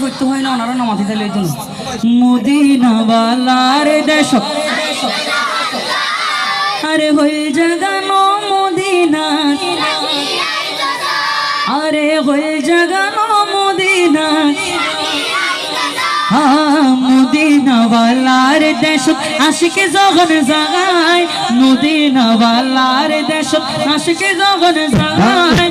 করতে হয় না, ওনারা নামাতে দিলে এই জন্য মদিনা বালার দেশ। আরে হয়ে জাগানো মদিনা। আরে হয়ে জাগানো মদিনা। মদিনাওয়ালার দেশ। আশিকে জগন জাগায়, মদিনাওয়ালার দেশ। আশিকে জগন জাগায়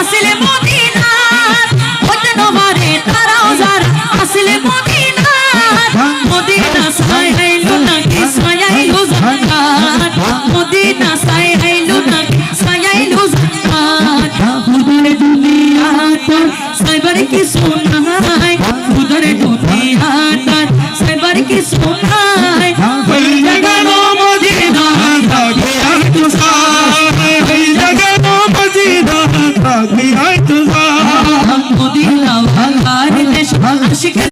আসলে মদিনা হন্ন পারে তারা যারা আসলে মদিনা মদিনা সাই আইলো নাকি, সাই আইলো জান্নাত। মদিনা সাই আইলো নাকি, সাই আইলো জান্নাত। হুদুর দুনিয়া তো সাইবার কি সোনা